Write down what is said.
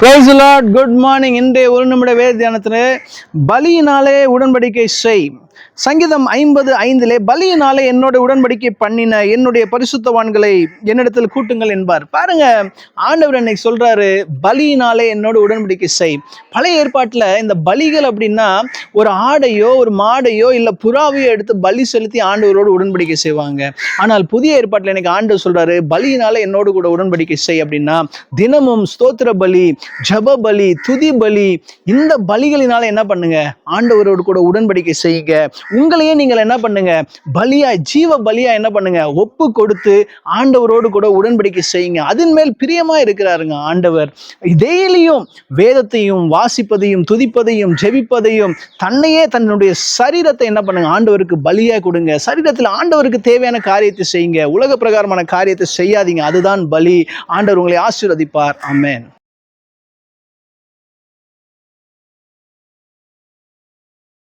Price good morning இன்றைய ஒரு நிமிட வேதியானத்தில் பலியினாலே உடன்படிக்கை செய். சங்கீதம் ஐம்பது ஐந்திலே பலியினாலே என்னோட உடன்படிக்கை பண்ணின என்னுடைய பரிசுத்தவான்களை என்னிடத்தில் கூட்டுங்கள் என்பார். பாருங்க ஆண்டவர் இன்னைக்கு சொல்றாரு பலியினாலே என்னோட உடன்படிக்கை செய். பழைய ஏற்பாட்டில் இந்த பலிகள் அப்படின்னா ஒரு ஆடையோ ஒரு மாடையோ இல்லை புறாவையோ எடுத்து பலி செலுத்தி ஆண்டவரோடு உடன்படிக்கை செய்வாங்க. ஆனால் புதிய ஏற்பாட்டில் எனக்கு ஆண்டவர் சொல்றாரு பலியினால என்னோடு கூட உடன்படிக்கை செய் அப்படின்னா தினமும் ஸ்தோத்திர பலி ஜப பலி துதி பலி இந்த பலிகளினால என்ன பண்ணுங்க ஆண்டவரோடு கூட உடன்படிக்கை செய்யுங்க. உங்களையே நீங்கள் என்ன பண்ணுங்க? பலியா ஜீவ பலியா என்ன பண்ணுங்க? ஒப்பு கொடுத்து ஆண்டவரோடு கூட உடன்படிக்கை செய்யுங்க. அதன் மேல் பிரியமா இருக்கிறாருங்க ஆண்டவர். டெய்லியும் வேதத்தையும் வாசிப்பதையும் துதிப்பதையும் ஜெபிப்பதையும் தன்னையே தன்னுடைய சரீரத்தை என்ன பண்ணுங்க? ஆண்டவருக்கு பலியா கொடுங்க. சரீரத்தில் ஆண்டவருக்கு தேவையான காரியத்தை செய்யுங்க. உலக பிரகாரமான காரியத்தை செய்யாதீங்க. அதுதான் பலி. ஆண்டவர் உங்களை ஆசீர்வதிப்பார். அம்மேன்